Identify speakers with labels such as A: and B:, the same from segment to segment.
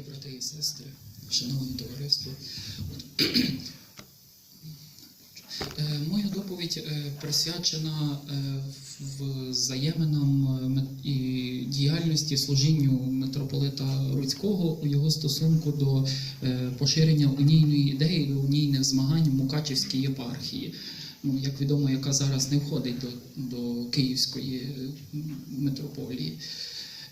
A: Дорогі брати і сестри, шановне товариство. Е, Моя доповідь е, присвячена е, взаєминам і діяльності служінню митрополита Руцького у його стосунку до поширення унійної ідеї, до унійних змагань в Мукачівській єпархії. Ну, як відомо, яка зараз не входить до, до Київської митрополії.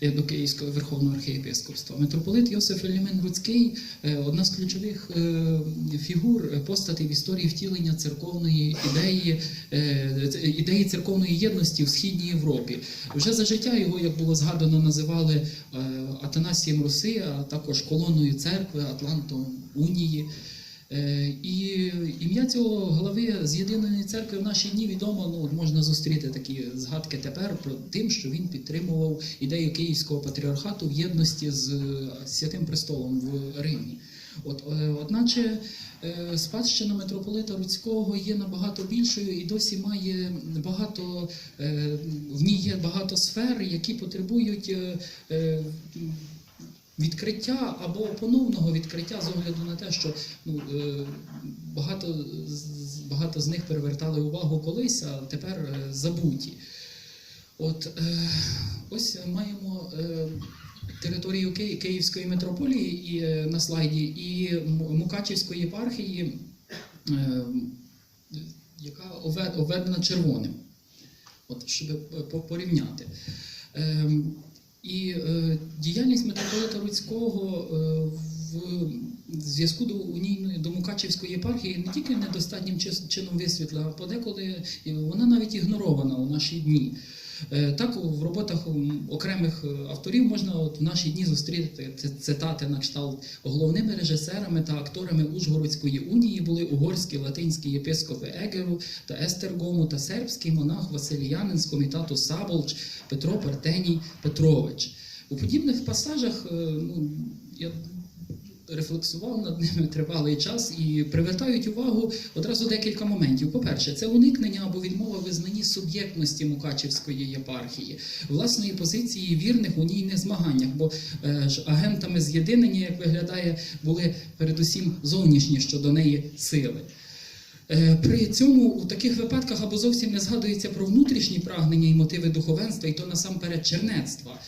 A: До Київського Верховного архієпископства. Митрополит Йосиф Елімен Руцький е, одна з ключових е, фігур е, постатей в історії втілення церковної ідеї, ідеї церковної єдності в Східній Європі. Вже за життя його, як було згадано, називали Атанасієм Руси, а також колоною церкви, Атлантом Унії. Е, І ім'я цього глави з єдиної церкви в наші дні відомо. Ну можна зустріти такі згадки тепер про тим, що він підтримував ідею Київського патріархату в єдності з е, Святим Престолом в Римі. От, е, одначе спадщина митрополита Руцького є набагато більшою і досі має багато в ній є багато сфер, які потребують. Відкриття або поновного відкриття з огляду на те, що ну, е, багато, багато з них перевертали увагу колись, а тепер е, забуті. От е, ось маємо територію Київської митрополії і, на слайді і Мукачівської єпархії, яка ове- обведена червоним. От, щоб порівняти. І е, діяльність митрополита Руцького е, в зв'язку до унійної до Мукачівської єпархії не тільки недостатнім чином висвітлена, а подеколи вона навіть ігнорована у наші дні. Е, Так, в роботах окремих е, авторів можна от в наші дні зустріти цитати на кшталт головними режисерами та акторами Ужгородської унії були угорські латинські єпископи Егеру та Естергому та сербський монах Василіянин з комітату Саболч Петро Партеній Петрович. У подібних пасажах е, ну, я рефлексував над ними тривалий час і привертають увагу одразу декілька моментів. По-перше, це уникнення або відмова визнанні суб'єктності Мукачівської єпархії, власної позиції вірних у ній не змаганнях, бо е, ж агентами з'єднання, як виглядає, були передусім зовнішні щодо неї сили. Е, При цьому у таких випадках або зовсім не згадується про внутрішні прагнення і мотиви духовенства, і то насамперед чернецтва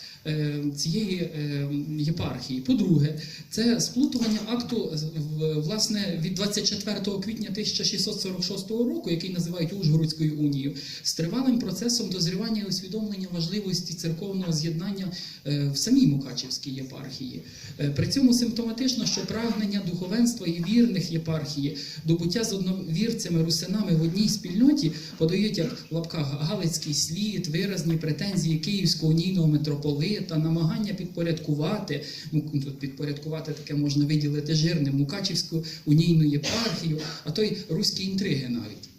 A: цієї е, єпархії. По-друге, це сплутування акту в- власне від 24 квітня 1646 року, який називають Ужгородською унією, з тривалим процесом дозрівання і усвідомлення важливості церковного з'єднання е, в самій Мукачівській єпархії. Е, При цьому симптоматично, що прагнення духовенства і вірних єпархії до буття з одновірцями русинами в одній спільноті подають як в лапках галицький слід, виразні претензії Київського унійного митрополита, намагання підпорядкувати, ну тут підпорядкувати таке можна виділити жирним, Мукачівську унійну єпархію, а то й руські інтриги навіть.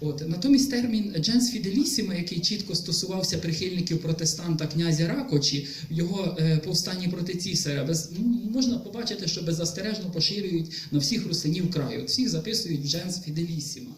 A: От натомість термін «дженс фіделісіма», який чітко стосувався прихильників протестанта князя Ракочі в його е, повстанні проти цісаря, без ну, можна побачити, що беззастережно поширюють на всіх русинів краю. От Всіх записують «дженс фіделісіма».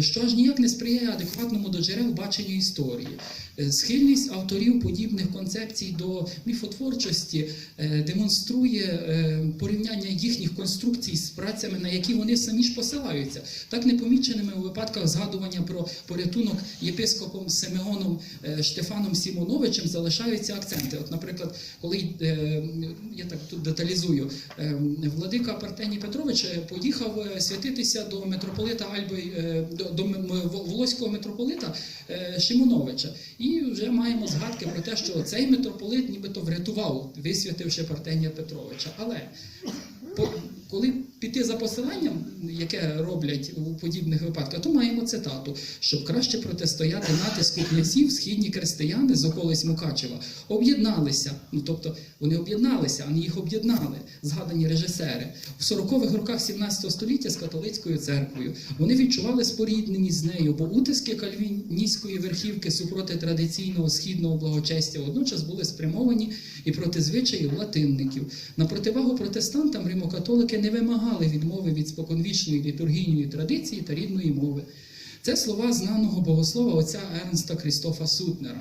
A: Що аж ніяк не сприяє адекватному до джерел баченню історії. Е, Схильність авторів подібних концепцій до міфотворчості е, демонструє е, порівняння їхніх конструкцій з працями, на які вони самі ж посилаються. Так непоміченими у випадках згадування про порятунок єпископом Симеоном Штефаном Сімоновичем залишаються акценти. От, наприклад, коли я так тут деталізую, владика Партеній Петрович поїхав святитися до митрополита Альби, до, Волоського митрополита Шимоновича. І вже маємо згадки про те, що цей митрополит нібито врятував, висвятивши Партенія Петровича. Але коли піти за посиланням, яке роблять у подібних випадках, то маємо цитату, щоб краще протистояти натиску князів, східні християни з околиць Мукачева об'єдналися. Ну тобто вони об'єдналися, а не їх об'єднали, згадані режисери. В 40-х роках 17 століття з католицькою церквою. Вони відчували спорідненість з нею, бо утиски кальвіністської верхівки супроти традиційного східного благочестя водночас були спрямовані і проти звичаїв латинників. На противагу протестантам римокатолики не вимагали відмови від споконвічної літургійної традиції та рідної мови. Це слова знаного богослова отця Ернста Крістофа Сутнера.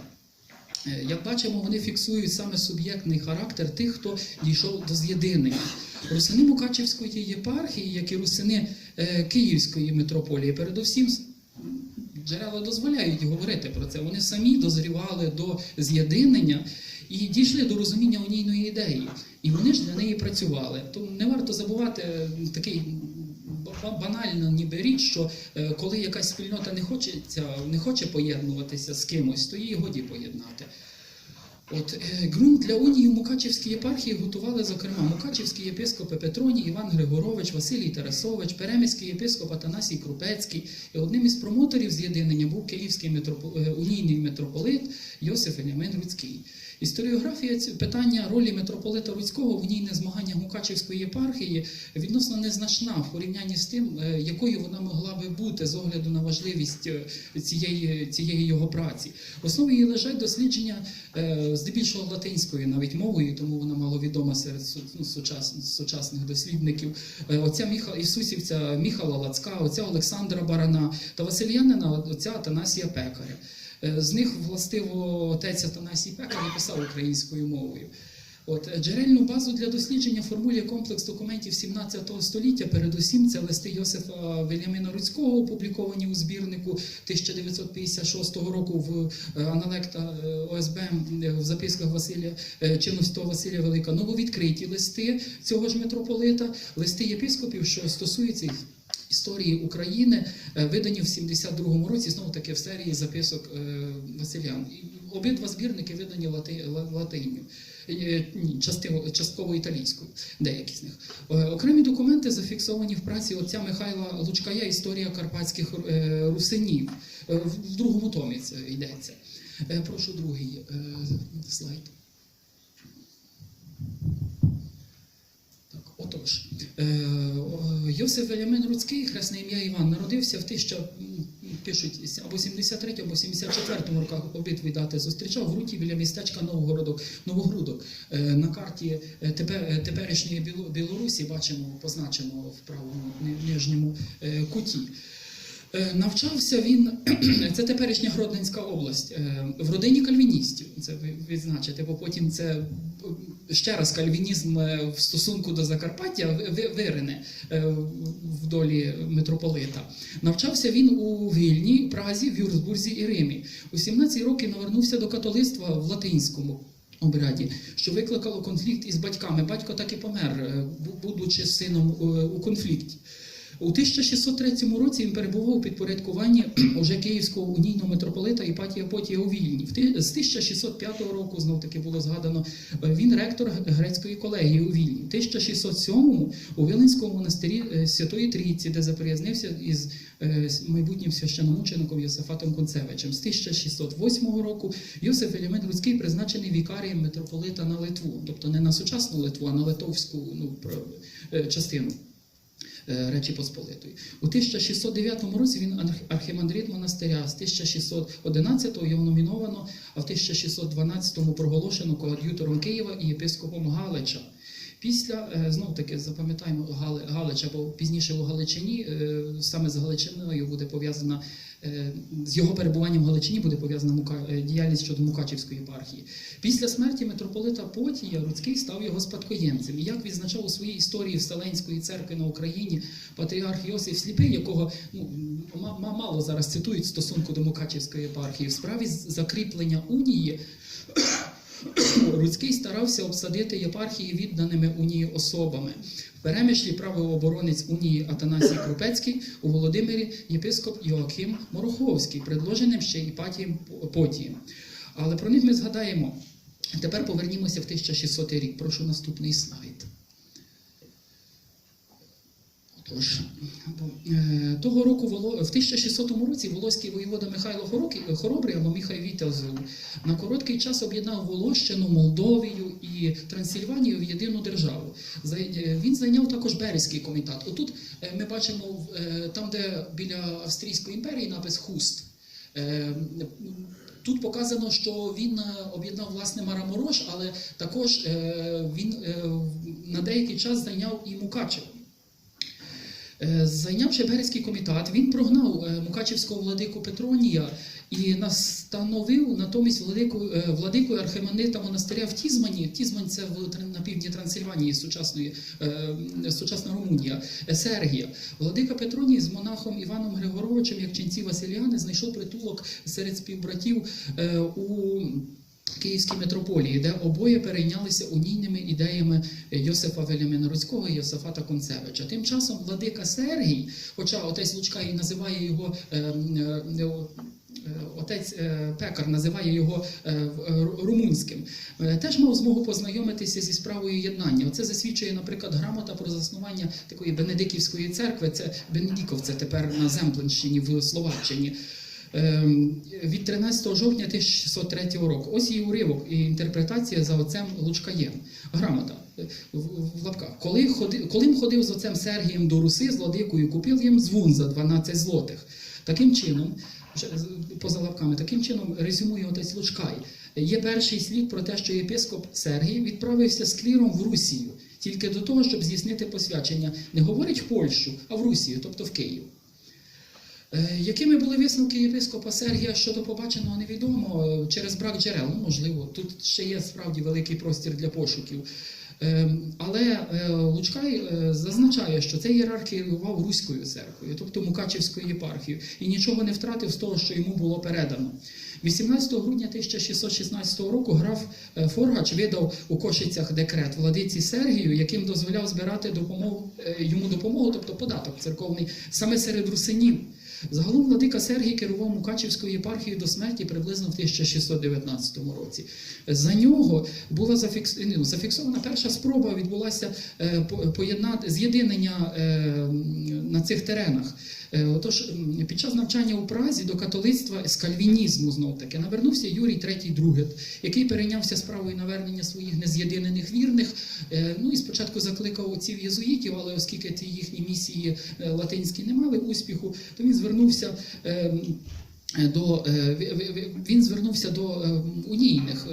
A: Е, Як бачимо, вони фіксують саме суб'єктний характер тих, хто дійшов до з'єднання. Русини Мукачівської єпархії, як і русини е, Київської митрополії, передусім джерела дозволяють говорити про це. Вони самі дозрівали до з'єднання і дійшли до розуміння унійної ідеї. І вони ж для неї працювали. Тому не варто забувати такий ба- банально ніби річ, що е, коли якась спільнота не хочеться, не хоче поєднуватися з кимось, то її годі поєднати. От е, ґрунт для унії в Мукачівській єпархії готували, зокрема, Мукачівський єпископ Петроній Іван Григорович, Василій Тарасович, Переміський єпископ Атанасій Крупецький. І одним із промоторів з'єднання був київський митропо- е, унійний митрополит Йосиф Веніамин Руцький. Історіографія питання ролі митрополита Руцького в унійних змаганнях Мукачівської єпархії відносно незначна в порівнянні з тим, е, якою вона могла би бути з огляду на важливість е, цієї, цієї його праці. В основі її лежать дослідження е, здебільшого латинською навіть мовою, тому вона маловідома серед ну, сучас- сучасних дослідників. Отця Міха Ісусівця Міхала Лацка, отця Олександра Барана та Васильянина, отця Атанасія Пекаря. Е, З них властиво отець Атанасій Пекар і писав українською мовою. От е, джерельну базу для дослідження формує комплекс документів 17 століття. Передусім, це листи Йосифа Вельямина Руцького, опубліковані у збірнику 1956 року в е, аналекта ОСБ е, в записках Василія Чинностого Василія Велика. Нововідкриті листи цього ж митрополита, листи єпископів, що стосуються їх історії України, е, видані в 72-му році, знову таки в серії записок е, Василян. Обидва збірники видані лати, латинню, Е, частково італійською, деякі з них. Окремі документи зафіксовані в праці отця Михайла Лучкая Історія карпатських русинів. В другому томі це йдеться. Прошу другий слайд. Так, отож, Йосиф Вельямин Руцький, хресне ім'я Іван, народився в 1000, пишуть, або 73 або 74 роках обидві дати зустрічав в Руті біля містечка Новогородок, Новогрудок. Е, На карті е, е, теперішньої Білорусі бачимо, позначено в правому нижньому куті. Е, Навчався він, це теперішня Гродненська область, е, в родині кальвіністів. Це ви відзначите, бо потім це е, ще раз кальвінізм в стосунку до Закарпаття ви- ви- вирине в долі митрополита. Навчався він у Вільні, Празі, Вюрцбурзі і Римі. У 17 років навернувся до католицтва в латинському. Обряді, що викликало конфлікт із батьками. Батько так і помер, будучи сином у конфлікті. У 1603 році він перебував у підпорядкуванні уже Київського унійного митрополита Іпатія Потія у Вільні. З 1605 року знов таки було згадано. е, Він ректор грецької колегії у Вільні. В 1607 у Віленському монастирі е, Святої Трійці, де заприязнився із е, майбутнім священомучеником Йосифатом Концевичем. З 1608 року Йосиф Елімент Руцький призначений вікарієм митрополита на Литву, тобто не на сучасну Литву, а на литовську ну, частину. Е, Речі Посполитої. У 1609 році він арх- архімандрит монастиря, з 1611 його номіновано, а в 1612 проголошено коад'ютором Києва і єпископом Галича. Після е, знов таки запам'ятаємо Гали- Галича, бо пізніше у Галичині е, саме з Галичиною буде пов'язана з його перебуванням в Галичині буде пов'язана е, діяльність щодо Мукачівської єпархії. Після смерті митрополита Потія Руцький став його спадкоємцем. І як відзначав у своїй історії Вселенської церкви на Україні патріарх Йосиф Сліпий, якого ну, ма- ма- мало зараз цитують стосунку до Мукачівської єпархії, в справі закріплення унії. Руцький старався обсадити єпархії відданими унії особами. В перемишлі правооборонець унії Атанасій Крупецький, у Володимирі єпископ Йоаким Мороховський, предложеним ще Іпатієм Потієм. Але про них ми згадаємо. Тепер повернімося в 1600 рік. Прошу наступний слайд. Отож, е, того року в 1600 році волоський воєвода Михайло Хороки- Хоробрий або Міхай Вітязов на короткий час об'єднав Волощину, Молдовію і Трансильванію в єдину державу. Е, Він зайняв також Березький комітат. Отут е, ми бачимо е, там, де біля Австрійської імперії напис Хуст. Е, Тут показано, що він е, об'єднав власне Мараморош, але також е, він е, на деякий час зайняв і Мукачево. Е, Зайнявши Березький комітат, він прогнав е, Мукачівського владику Петронія і настановив натомість владику, е, владикою архимандрита монастиря в Тізмані. Тізмань це в на півдні Трансильванії, сучасної, сучасна Румунія, Сергія. Владика Петроній з монахом Іваном Григоровичем, як ченці Василіани, знайшов притулок серед співбратів у Київській митрополії, де обоє перейнялися унійними ідеями Йосифа Веліминоруцького і Йосифата Концевича. Тим часом владика Сергій, хоча отець Лучка і називає його. е, е, е, Отець е, Пекар називає його е, е, румунським. Е, Теж мав змогу познайомитися зі справою єднання. Це засвідчує, наприклад, грамота про заснування такої Бенедиківської церкви. Це Бенедіковце тепер на Земпленщині в Словаччині. Ем, від 13 жовтня 1603 року. Ось її уривок і інтерпретація за отцем Лучкаєм. Грамота е, в, лапках. Коли, ходив, коли ходив з отцем Сергієм до Руси з владикою, купив їм звун за 12 злотих. Таким чином, поза лапками, таким чином резюмує отець Лучкай. Є перший слід про те, що єпископ Сергій відправився з кліром в Русію тільки до того, щоб здійснити посвячення. Не говорить в Польщу, а в Русію, тобто в Київ. Е, Якими були висновки єпископа Сергія щодо побаченого невідомо е, через брак джерел? Ну, можливо, тут ще є справді великий простір для пошуків. Е, Але Лучкай зазначає, що цей ієрарх керував Руською церквою, тобто Мукачівською єпархією, і нічого не втратив з того, що йому було передано. 18 грудня 1616 року граф Форгач видав у Кошицях декрет владиці Сергію, яким дозволяв збирати допомогу, йому допомогу, тобто податок церковний, саме серед русинів. Загалом владика Сергій керував Мукачівською єпархією до смерті приблизно в 1619 році. За нього була ну, зафіксована перша спроба, відбулася е, поєднати з'єднання е, на цих теренах. Е, Отож, під час навчання у Празі до католицтва з кальвінізму знов таки навернувся Юрій III Другет, який перейнявся справою навернення своїх нез'єдинених вірних. Е, Ну і спочатку закликав отців єзуїтів, але оскільки ті їхні місії е, латинські не мали успіху, то він звернувся. Е, До е, ві- ві- ві- він звернувся до е, унійних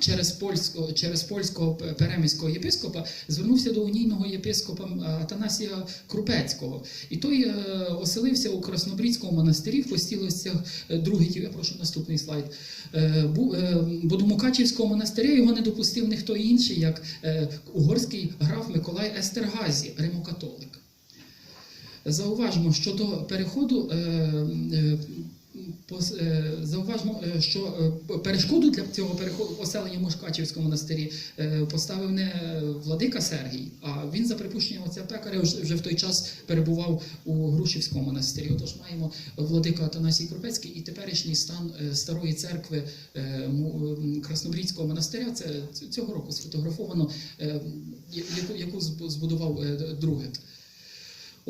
A: через польського через польського переміського єпископа, звернувся до унійного єпископа Атанасія Крупецького, і той оселився у Краснобрідському монастирі в постілостях Другитів. Я прошу наступний слайд. Бо Мукачівського монастиря його не допустив ніхто інший, як угорський граф Миколай Естергазі, римокатолик. Зауважмо, що до переходу. Е, Зауважмо, е, що е, перешкоду для цього поселення в Мошкачівському монастирі поставив не владика Сергій, а він за припущенням отця пекаря вже в той час перебував у Грушівському монастирі. Отож маємо владика Атанасій Кропецький і теперішній стан старої церкви Краснобрідського монастиря. Це цього року сфотографовано, яку, яку зб- збудував Другет.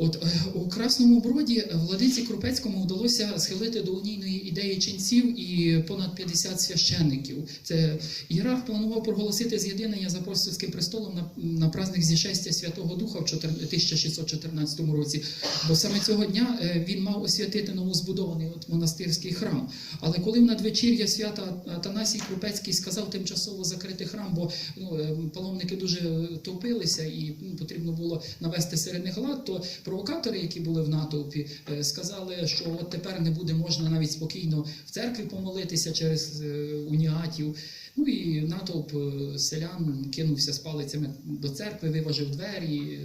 A: От е, у Красному Броді владиці Крупецькому вдалося схилити до унійної ідеї ченців і понад 50 священників. Це ієрарх планував проголосити з'єднання з апостольським престолом на, на праздник зішестя Святого Духа в 1614 році. Бо саме цього дня е, він мав освятити новозбудований от монастирський храм. Але коли в надвечір'я свята Атанасій Крупецький сказав тимчасово закрити храм, бо ну, е, паломники дуже товпилися і ну, потрібно було навести серед них лад, то провокатори, які були в натовпі, е, сказали, що от тепер не буде можна навіть спокійно в церкві помолитися через е, уніатів. Ну і натовп е, селян кинувся з палицями до церкви, виважив двері.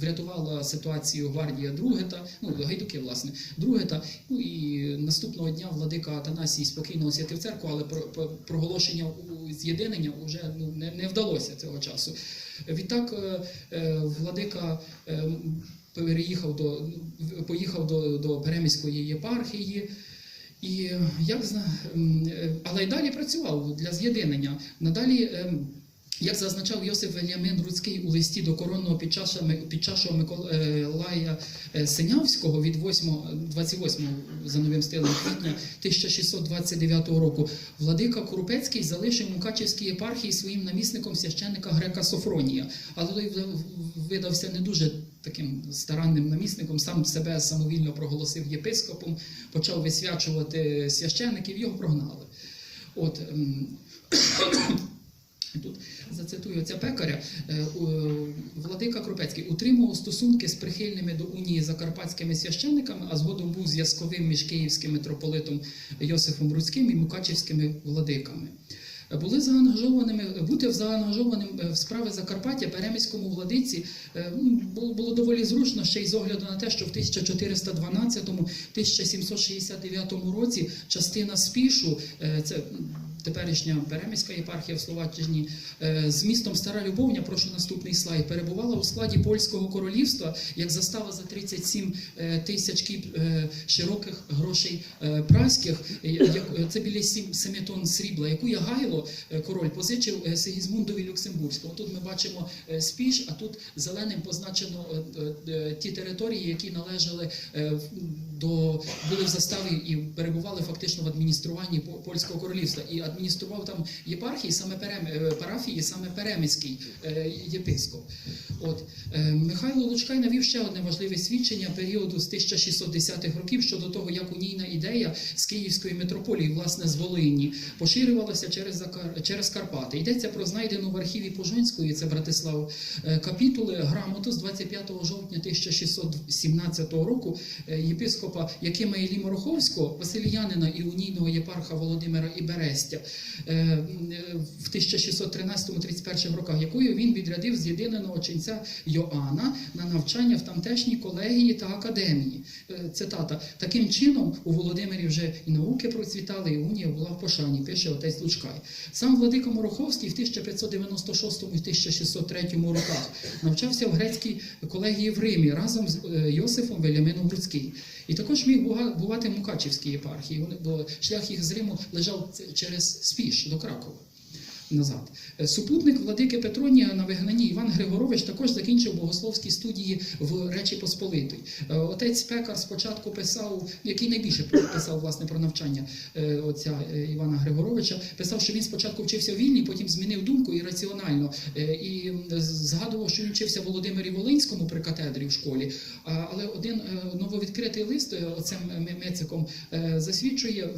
A: Врятувала ситуацію гвардія Другета, ну гайдуки, власне, Другета. Ну і наступного дня владика Атанасій спокійно освятив церкву, але про, про- проголошення з'єднання вже ну, не, не вдалося цього часу. Відтак е, е, владика е, переїхав до ну, поїхав до, до Переміської єпархії. І як але й далі працював для з'єднання. Надалі, ем, як зазначав Йосиф Вельямин Руцький у листі до коронного підчаша, підчашого Миколая е, Синявського від 8, 28 за новим стилем квітня 1629 року, владика Курупецький залишив Мукачівській єпархії своїм намісником священника Грека Софронія, але той видався не дуже таким старанним намісником, сам себе самовільно проголосив єпископом, почав висвячувати священиків, його прогнали. От, ем, Тут зацитую ця пекаря. Е, Владика Крупецький утримував стосунки з прихильними до унії закарпатськими священниками, а згодом був зв'язковим між київським митрополитом Йосифом Руцьким і мукачівськими владиками. Були заангажованими бути заангажованим е, в справи Закарпаття переміському владиці е, було, доволі зручно ще й з огляду на те, що в 1412-1769 році частина спішу, е, це теперішня Переміська єпархія в Словаччині, е, з містом Стара Любовня, прошу наступний слайд, перебувала у складі польського королівства як застава за 37 е, тисяч кіп е, широких грошей праських. Це біля 7, 7 тонн срібла, яку Ягайло, король, позичив Сигізмундові Люксембурзькому. Тут ми бачимо спіш, а тут зеленим позначено ті території, які належали до були в заставі і перебували фактично в адмініструванні польського королівства. І адміністрував там єпархії, саме перем, е, парафії, саме переміський е, єпископ. От е, Михайло Лучкай навів ще одне важливе свідчення періоду з 1610-х років щодо того, як унійна ідея з Київської митрополії, власне, з Волині, поширювалася через через Карпати. Йдеться про знайдену в архіві Пожонської, це Братислав, капітули грамоту з 25 жовтня 1617 року е, єпископа Якима Іллі Мороховського, і унійного єпарха Володимира Іберестя е, в 1613-31 роках, якою він відрядив з'єднаного ченця Йоанна на навчання в тамтешній колегії та академії. Е, Цитата: таким чином у Володимирі вже і науки процвітали, і унія була в пошані, пише отець Лучкай. Сам владика Мороховський в 1596 і 1603 роках навчався в грецькій колегії в Римі разом з е, Йосифом Велямином Луцький. І також міг бувати Мукачівській єпархії, бо шлях їх з Риму лежав через Спіш до Кракова. Назад Е, супутник владики Петронія на вигнанні Іван Григорович також закінчив богословські студії в Речі Посполитої. Е, Отець Пекар спочатку писав, який найбільше писав власне про навчання е, отця Івана Григоровича, писав, що він спочатку вчився в Вільні, потім змінив думку і раціонально. І згадував, що він вчився Володимирі Волинському при катедрі в школі. Але один нововідкритий лист оцем Мециком засвідчує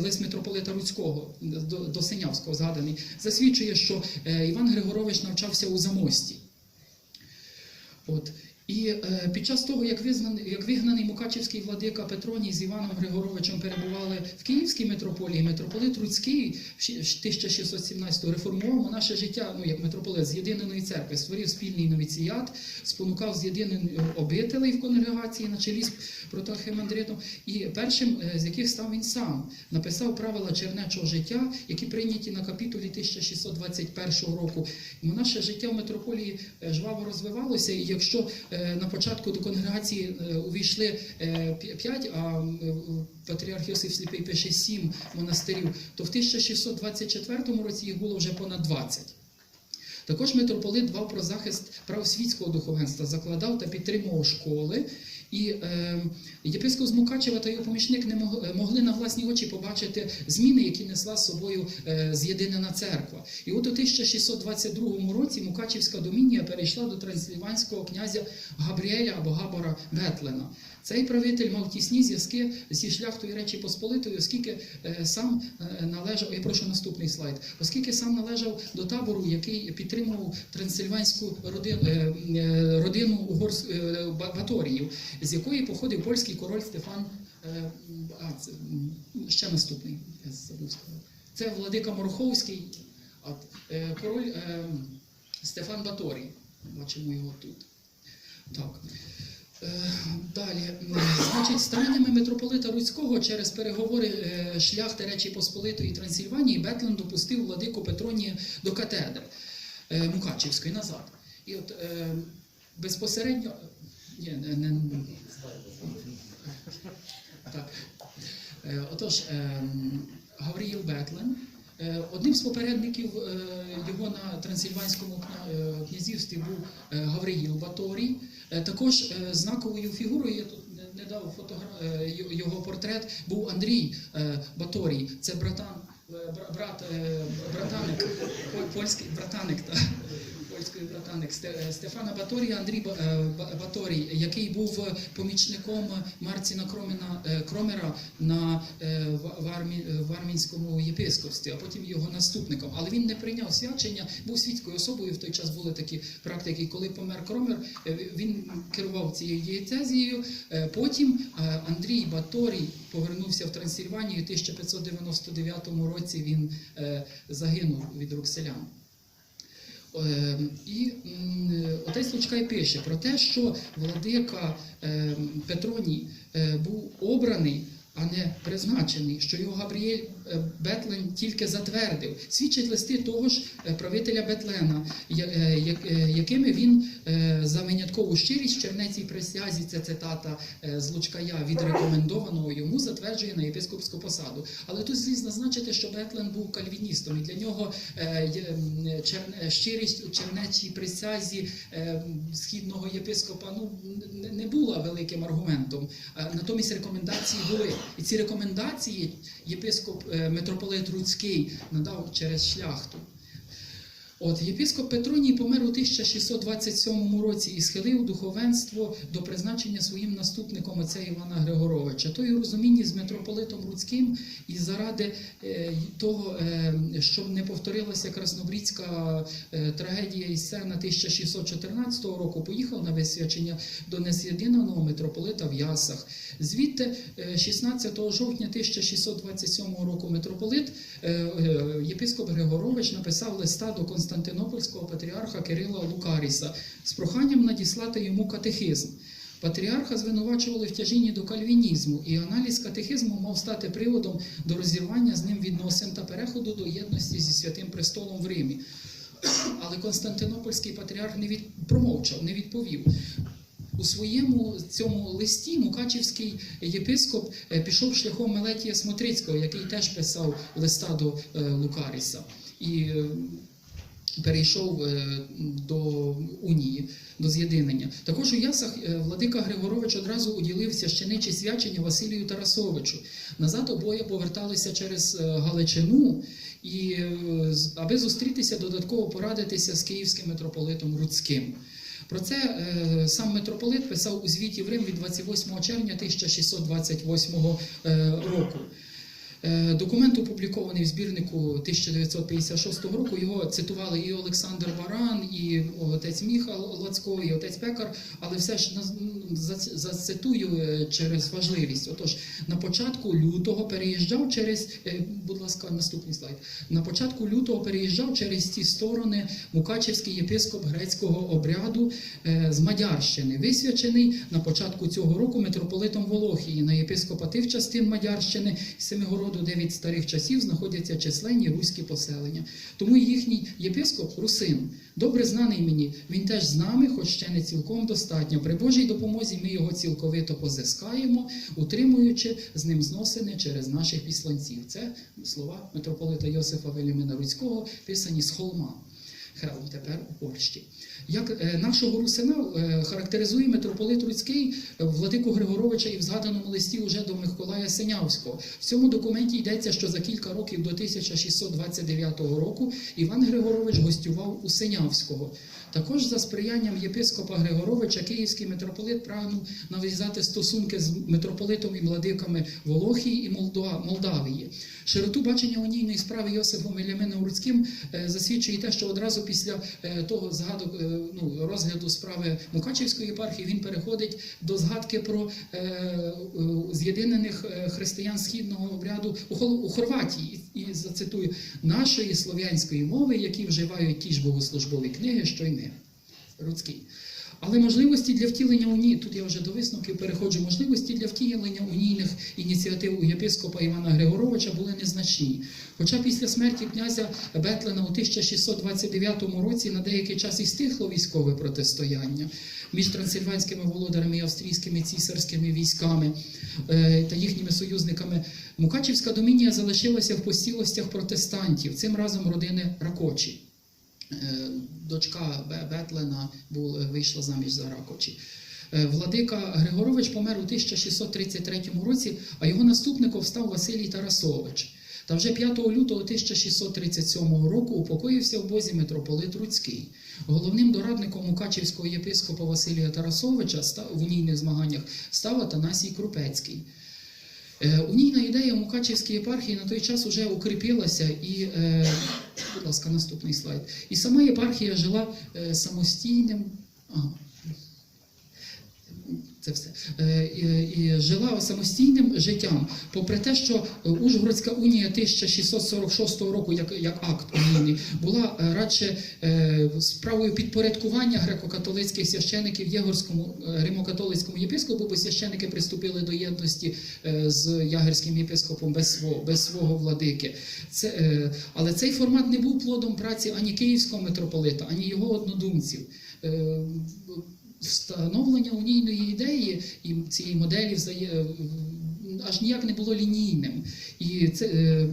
A: лист митрополита Руцького до, Синявського згаданий, що е, Іван Григорович навчався у Замості. От. І е, під час того, як, визнаний, як вигнаний Мукачівський владика Петроній з Іваном Григоровичем перебували в Київській митрополії, митрополит Руцький в щі- 1617 реформував монаше життя, ну як митрополит з єдиної церкви, створив спільний новіціят, спонукав з єдиною обителей в конгрегації на чолі з протоархимандритом, і першим е, з яких став він сам, написав правила чернечого життя, які прийняті на капітулі 1621 року. І наше життя в митрополії е, жваво розвивалося, і якщо на початку до конгрегації е, увійшли е, п'я- п'ять, а е, патріарх Йосиф Сліпий пише сім монастирів, то в 1624 році їх було вже понад 20. Також митрополит дбав про захист прав світського духовенства, закладав та підтримував школи. І е, єпископ з Мукачева та його помічник не мог- е, могли на власні очі побачити зміни, які несла з собою е, з'єднана церква. І от у 1622 році Мукачівська домінія перейшла до трансильванського князя Габріеля або Габора Бетлена. Цей правитель мав тісні зв'язки зі шляхтою Речі Посполитої, оскільки е, сам е, належав, я прошу наступний слайд, оскільки сам належав до табору, який підтримував трансильванську родину, е, родину угорс, Баторіїв, з якої походив польський король Стефан. А, це, ще наступний. Це владика е, король Стефан Баторій. Бачимо його тут. Так. Е, Далі, М, значить, стараннями митрополита Руцького через переговори е, шляхти Речі Посполитої Трансильванії Бетлен допустив владику Петронія до катедри е, Мукачівської назад. І от е, безпосередньо. Ні, не, не, так. Е, Отож, е, Гавріїл Бетлен. Е, Одним з попередників е, його на трансильванському е, князівстві був Гавриїл Баторій. Також знаковою фігурою, я тут не- дав фотогра... е, його портрет, був Андрій Баторій. Це братан, брат, братаник, польський братаник та Сте- е, Стефана Баторія, Андрій е, Баторій, який був помічником Марціна Кромена, е, Кромера на в- Армі, в армінському єпископстві, а потім його наступником. Але він не прийняв свячення, був світською особою. В той час були такі практики. Коли помер Кромер, він керував цією дієцезією. Потім Андрій Баторій повернувся в Трансильванію. У 1599 році він загинув від рук селян. Е, І отець Лучкай пише про те, що владика е, Петроній е, був обраний, а не призначений, що його Габріель е, Бетлен тільки затвердив. Свідчать листи того ж е, правителя Бетлена, е, якими він за виняткову щирість чернецькій присязі, це цитата з Лучкая, відрекомендованого йому затверджує на єпископську посаду. Але тут слід зазначити, що Бетлен був кальвіністом, і для нього щирість у чернечій присязі східного єпископа ну, не- була великим аргументом. Натомість рекомендації були. І ці рекомендації єпископ е, митрополит Руцький надав через шляхту. От єпископ Петроній помер у 1627 році і схилив духовенство до призначення своїм наступником отця Івана Григоровича. Той у розумінні з митрополитом Руцьким і заради е, того, е, щоб не повторилася краснобрідська е, трагедія і сцена 1614 року, поїхав на висвячення до нес'єдинаного митрополита в Ясах. Звідти е, 16 жовтня 1627 року митрополит е, е, єпископ Григорович написав листа до Константинопольського патріарха Кирила Лукаріса з проханням надіслати йому катехизм. Патріарха звинувачували в тяжінні до кальвінізму, і аналіз катехизму мав стати приводом до розірвання з ним відносин та переходу до єдності зі святим престолом в Римі. Але Константинопольський патріарх не від... промовчав, не відповів. У своєму цьому листі Мукачівський єпископ е, пішов шляхом Мелетія Смотрицького, який теж писав листа до е, Лукаріса. І е, перейшов е, до унії, до з'єднання. Також у Ясах е, владика Григорович одразу уділив священичі свячення Василію Тарасовичу. Назад обоє поверталися через е, Галичину, і аби зустрітися, додатково порадитися з київським митрополитом Руцьким. Про це сам митрополит писав у звіті в Рим від 28 червня 1628 е, року. Е, Документ опублікований в збірнику 1956 року. Його цитували і Олександр Баран, і отець Міхал Лацько, і отець Пекар, але все ж зац- зацитую е, через важливість. Отож, на початку лютого переїжджав через, е, будь ласка, наступний слайд. На початку лютого переїжджав через ці сторони Мукачевський єпископ грецького обряду з Мадярщини, висвячений на початку цього року митрополитом Волохії на єпископа тих частин Мадярщини і Семигороду, де від старих часів знаходяться численні руські поселення. Тому їхній єпископ Русин, добре знаний мені, він теж з нами, хоч ще не цілком достатньо. При Божій допомозі ми його цілковито позискаємо, утримуючи з ним зносини через наших післанців. Це слова митрополита Йосифа Велімина Руцького, писані з холма. Хелм тепер у Польщі. Як е, нашого русина е, характеризує митрополит Руцький е, владику Григоровича і в згаданому листі уже до Миколая Синявського. В цьому документі йдеться, що за кілька років до 1629 року Іван Григорович гостював у Синявського. Також за сприянням єпископа Григоровича київський митрополит прагнув нав'язати стосунки з митрополитом і владиками Волохії і Молдавії. Широту бачення унійної справи Йосифом Іллямином Руцьким е, засвідчує те, що одразу після е, того згадок е, ну, розгляду справи Мукачівської єпархії він переходить до згадки про з'єднаних християн східного обряду у, у Хорватії. І зацитую нашої слов'янської мови, які вживають ті ж богослужбові книги, що й ми. Руцький. Але можливості для втілення уні, тут я вже до висновків переходжу, можливості для втілення унійних ініціатив у єпископа Івана Григоровича були незначні. Хоча після смерті князя Бетлена у 1629 році на деякий час і стихло військове протистояння між трансильванськими володарями і австрійськими цісарськими військами е, та їхніми союзниками, Мукачівська домінія залишилася в постілостях протестантів, цим разом родини Ракочі. Е, Дочка Бетлена вийшла заміж за Ракочі. Е, Владика Григорович помер у 1633 році, а його наступником став Василій Тарасович. Та вже 5 лютого 1637 року упокоївся в бозі митрополит Руцький. Головним дорадником Мукачівського єпископа Василія Тарасовича в унійних змаганнях став Атанасій Крупецький. Е, Унійна ідея в Мукачівській єпархії на той час вже укріпилася, і, е, будь ласка, наступний слайд. І сама єпархія жила е, самостійним. Це все. Е, І, жила самостійним життям. Попри те, що е, Ужгородська унія 1646 року, як, як акт унійний, була е, радше справою підпорядкування греко-католицьких священиків Єгорському римокатолицькому єпископу, бо священики приступили до єдності з ягерським єпископом без свого, без свого владики. Це, але цей формат не був плодом праці ані київського митрополита, ані його однодумців. Встановлення унійної ідеї і цієї моделі аж ніяк не було лінійним. І це е,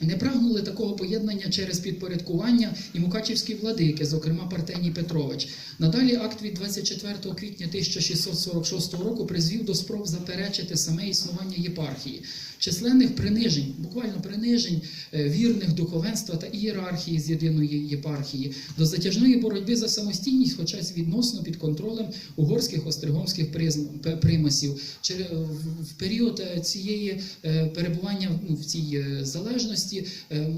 A: не прагнули такого поєднання через підпорядкування і мукачівські владики, зокрема Партеній Петрович. Надалі акт від 24 квітня 1646 року призвів до спроб заперечити саме існування єпархії, численних принижень, буквально принижень е, вірних духовенства та ієрархії з єдиної єпархії, до затяжної боротьби за самостійність, хоча відносно під контролем угорських остригомських примасів. Чер- в- період е, цієї е, перебування ну, в цій е, залежності е,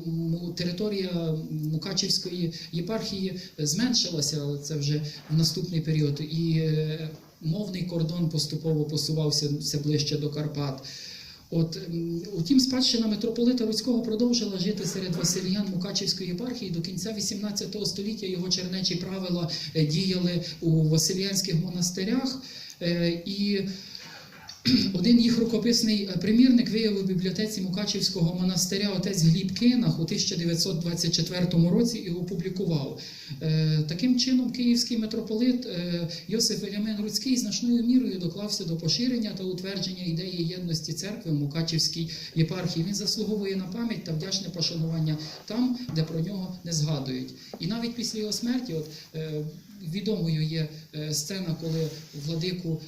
A: територія Мукачівської єпархії зменшилася, але це вже в наступний період. І е, мовний кордон поступово посувався все ближче до Карпат. От утім, спадщина митрополита Руського продовжила жити серед васильян Мукачівської єпархії до кінця XVIII століття. Його чернечі правила е, діяли у васильянських монастирях. І один їх рукописний е, примірник виявив у бібліотеці Мукачівського монастиря отець Гліб Кинах у 1924 році і опублікував. Е, Таким чином, київський митрополит е, Йосиф Вельямен Руцький значною мірою доклався до поширення та утвердження ідеї єдності церкви в Мукачівській єпархії. Він заслуговує на пам'ять та вдячне пошанування там, де про нього не згадують. І навіть після його смерті, от відомою є сцена, коли владику.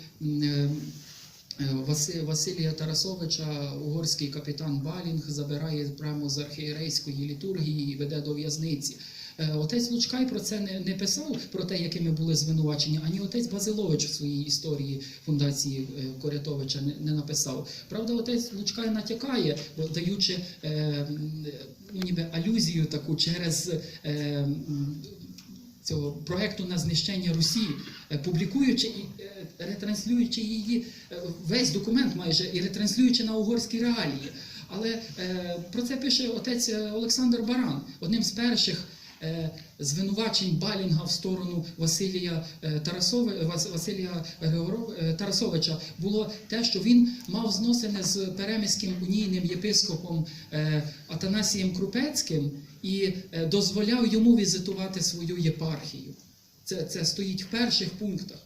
A: Е, Васи- Василія Тарасовича, угорський капітан Балінг, забирає прямо з архієрейської літургії і веде до в'язниці. Е, Отець Лучкай про це не, не писав, про те, якими були звинувачення, ані отець Базилович в своїй історії фундації е, Корятовича не, не написав. Правда, отець Лучкай натякає, даючи е, ну, ніби алюзію таку через. Е, Цього проекту на знищення Русі, е, публікуючи і е, ретранслюючи її е, весь документ майже і ретранслюючи на угорські реалії. Але про це пише отець Олександр Баран, одним з перших звинувачень Балінга в сторону Василія е, Тарасови, Василія е, Тарасовича було те, що він мав зносини з переміським унійним єпископом е, Атанасієм Крупецьким і е, дозволяв йому візитувати свою єпархію. Це, це стоїть в перших пунктах.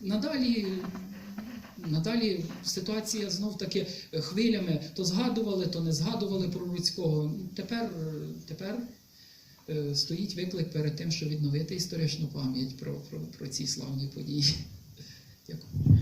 A: Надалі, надалі ситуація знов таки хвилями то згадували, то не згадували про Руцького. Тепер, тепер е, Е, стоїть виклик перед тим, щоб відновити історичну пам'ять про, про, про ці славні події. Дякую.